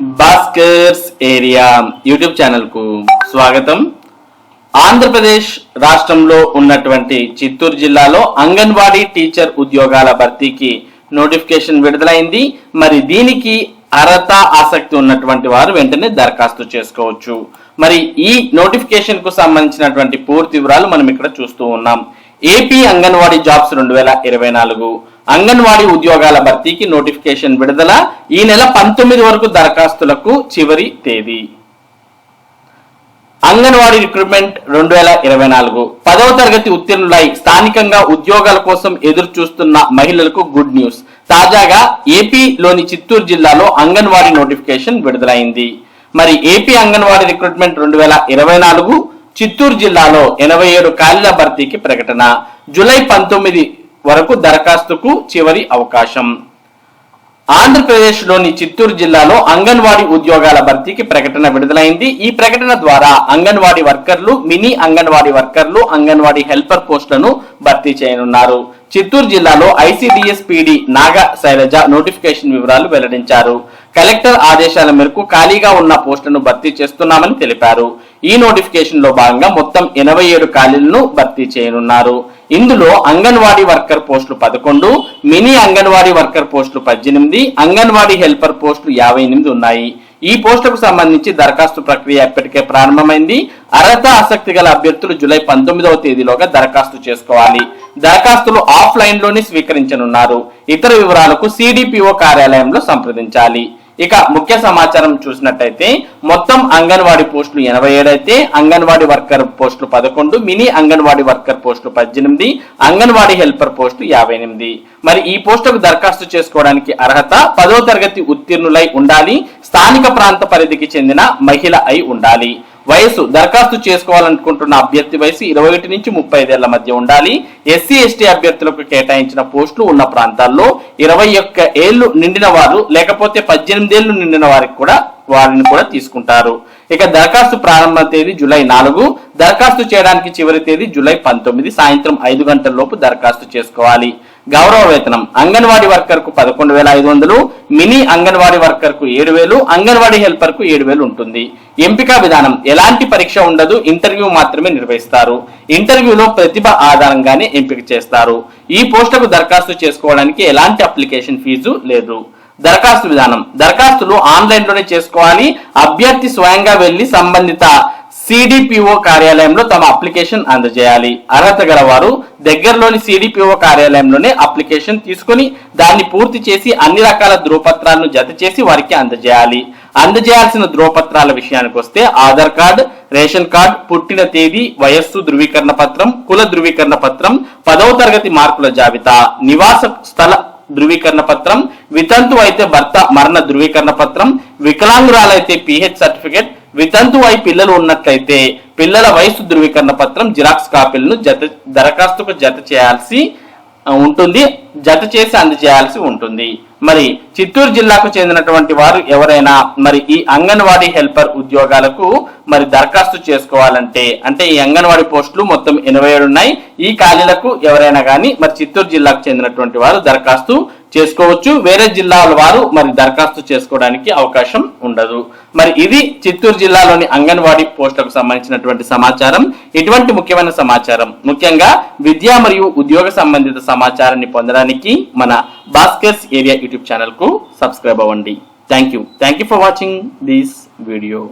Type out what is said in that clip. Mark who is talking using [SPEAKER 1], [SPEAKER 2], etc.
[SPEAKER 1] Bhaskar's area YouTube ఛానల్కు స్వాగతం. ఆంధ్రప్రదేశ్ రాష్ట్రంలో ఉన్నటువంటి చిత్తూరు జిల్లాలో అంగన్వాడీ టీచర్ ఉద్యోగాల భర్తీకి నోటిఫికేషన్ విడుదలైంది. మరి దీనికి అర్హత ఆసక్తి ఉన్నటువంటి వారు వెంటనే దరఖాస్తు చేసుకోవచ్చు. మరి ఈ నోటిఫికేషన్కు సంబంధించినటువంటి పూర్తి వివరాలు మనం ఇక్కడ చూస్తూ ఉన్నాం. ఏపీ అంగన్వాడీ జాబ్స్ రెండు వేల ఇరవై నాలుగు అంగన్వాడీ ఉద్యోగాల భర్తీకి నోటిఫికేషన్ విడుదల ఈ నెల పంతొమ్మిది వరకు దరఖాస్తులకు చివరి తేదీ. అంగన్వాడీ రిక్రూట్మెంట్ రెండు వేల ఇరవై నాలుగు. పదవ తరగతి ఉత్తీర్ణులై స్థానికంగా ఉద్యోగాల కోసం ఎదురు చూస్తున్న మహిళలకు గుడ్ న్యూస్. తాజాగా ఏపీలోని చిత్తూరు జిల్లాలో అంగన్వాడీ నోటిఫికేషన్ విడుదలైంది. మరి ఏపీ అంగన్వాడీ రిక్రూట్మెంట్ రెండు వేల ఇరవై నాలుగు చిత్తూరు జిల్లాలో ఎనభై ఏడు ఖాళీల భర్తీకి ప్రకటన. జూలై పంతొమ్మిది వరకు దరఖాస్తుకు చివరి అవకాశం. ఆంధ్రప్రదేశ్లోని చిత్తూరు జిల్లాలో అంగన్వాడీ ఉద్యోగాల భర్తీకి ప్రకటన విడుదలైంది. ఈ ప్రకటన ద్వారా అంగన్వాడీ వర్కర్లు మినీ అంగన్వాడీ వర్కర్లు అంగన్వాడీ హెల్పర్ పోస్టులను భర్తీ చేయనున్నారు. చిత్తూరు జిల్లాలో ICDS PD Naga Sailaja notification వివరాలు వెల్లడించారు. కలెక్టర్ ఆదేశాల మేరకు ఖాళీగా ఉన్న పోస్టులను భర్తీ చేస్తున్నామని తెలిపారు. ఈ నోటిఫికేషన్లో భాగంగా మొత్తం ఎనభై ఏడు ఖాళీలను భర్తీ చేయనున్నారు. ఇందులో అంగన్వాడీ వర్కర్ పోస్టులు పదకొండు మినీ అంగన్వాడీ వర్కర్ పోస్టులు పద్దెనిమిది అంగన్వాడీ హెల్పర్ పోస్టులు యాభై ఎనిమిది ఉన్నాయి. ఈ పోస్టులకు సంబంధించి దరఖాస్తు ప్రక్రియ ఇప్పటికే ప్రారంభమైంది. అర్హత ఆసక్తి గల అభ్యర్థులు జూలై పంతొమ్మిదవ తేదీలోగా దరఖాస్తు చేసుకోవాలి. దరఖాస్తులు ఆఫ్లైన్లోనే స్వీకరించనున్నారు. ఇతర వివరాలకు సిడిపిఓ కార్యాలయంలో సంప్రదించాలి. ఇక ముఖ్య సమాచారం చూసినట్టయితే మొత్తం అంగన్వాడీ పోస్టులు ఎనభై ఏడు అయితే అంగన్వాడీ వర్కర్ పోస్టులు పదకొండు మినీ అంగన్వాడీ వర్కర్ పోస్టులు పద్దెనిమిది అంగన్వాడీ హెల్పర్ పోస్టులు యాభై ఎనిమిది. మరి ఈ పోస్టుకు దరఖాస్తు చేసుకోవడానికి అర్హత పదో తరగతి ఉత్తీర్ణులై ఉండాలి స్థానిక ప్రాంత పరిధికి చెందిన మహిళ అయి ఉండాలి. వయసు దరఖాస్తు చేసుకోవాలనుకుంటున్న అభ్యర్థి వయసు ఇరవై ఒకటి నుంచి ముప్పై ఐదేళ్ళ మధ్య ఉండాలి. ఎస్సీ ఎస్టీ అభ్యర్థులకు కేటాయించిన పోస్టులు ఉన్న ప్రాంతాల్లో ఇరవై ఒక్క ఏళ్ళు నిండిన వారు లేకపోతే పద్దెనిమిదేళ్ళు నిండిన వారికి కూడా వారిని కూడా తీసుకుంటారు. ఇక దరఖాస్తు ప్రారంభ తేదీ జూలై నాలుగు. దరఖాస్తు చేయడానికి చివరి తేదీ జూలై పంతొమ్మిది. సాయంత్రం ఐదు గంటల లోపు దరఖాస్తు చేసుకోవాలి. గౌరవ వేతనం. అంగన్వాడీ వర్కర్కు పదకొండు వేల ఐదు వందలు మినీ అంగన్వాడీ వర్కర్కు ఏడు వేలు అంగన్వాడీ హెల్పర్కు ఏడు వేలు ఉంటుంది. ఎంపిక విధానం ఎలాంటి పరీక్ష ఉండదు ఇంటర్వ్యూ మాత్రమే నిర్వహిస్తారు. ఇంటర్వ్యూలో ప్రతిభ ఆధారంగానే ఎంపిక చేస్తారు. ఈ పోస్టుకు దరఖాస్తు చేసుకోవడానికి ఎలాంటి అప్లికేషన్ ఫీజు లేదు. దరఖాస్తు విధానం దరఖాస్తులు ఆన్లైన్లోనే చేసుకోవాలి అభ్యర్థి స్వయంగా వెళ్ళి సంబంధిత సిడిపిఓ కార్యాలయంలో తమ అప్లికేషన్ అందజేయాలి. అర్హత గల వారు దగ్గరలోని సిడిపిఓ కార్యాలయంలోనే అప్లికేషన్ తీసుకుని దాన్ని పూర్తి చేసి అన్ని రకాల ధృవపత్రాలను జత చేసి వారికి అందజేయాలి. అందజేయాల్సిన ధృవపత్రాల విషయానికి వస్తే ఆధార్ కార్డ్ రేషన్ కార్డ్ పుట్టిన తేదీ వయస్సు ధృవీకరణ పత్రం కుల ధృవీకరణ పత్రం పదవ తరగతి మార్కుల జాబితా నివాస స్థల ధృవీకరణ పత్రం. వితంతు అయితే భర్త మరణ ధృవీకరణ పత్రం. వికలాంగురాలైతే పిహెచ్ సర్టిఫికేట్. వితంతు అయి పిల్లలు ఉన్నట్లయితే పిల్లల వయసు ధృవీకరణ పత్రం జిరాక్స్ కాపీలను జత దరఖాస్తుకు జత చేయాల్సి ఉంటుంది. జత చేసి అందజేయాల్సి ఉంటుంది. మరి చిత్తూరు జిల్లాకు చెందినటువంటి వారు ఎవరైనా మరి ఈ అంగన్వాడీ హెల్పర్ ఉద్యోగాలకు మరి దరఖాస్తు చేసుకోవాలంటే అంటే ఈ అంగన్వాడీ పోస్టులు మొత్తం ఎనభై ఏడు ఉన్నాయి. ఈ ఖాళీలకు ఎవరైనా కానీ మరి చిత్తూరు జిల్లాకు చెందినటువంటి వారు దరఖాస్తు చేసుకోవచ్చు. వేరే జిల్లాల వారు మరి దరఖాస్తు చేసుకోవడానికి అవకాశం ఉండదు. మరి ఇది చిత్తూరు జిల్లాలోని అంగన్వాడీ పోస్టులకు సంబంధించినటువంటి సమాచారం. ఇటువంటి ముఖ్యమైన సమాచారం. ముఖ్యంగా విద్య మరియు ఉద్యోగ సంబంధిత సమాచారాన్ని పొందడానికి మన బాస్కర్స్ ఏరియా యూట్యూబ్ ఛానల్కు సబ్స్క్రైబ్ అవ్వండి. Thank you. Thank you for watching this video.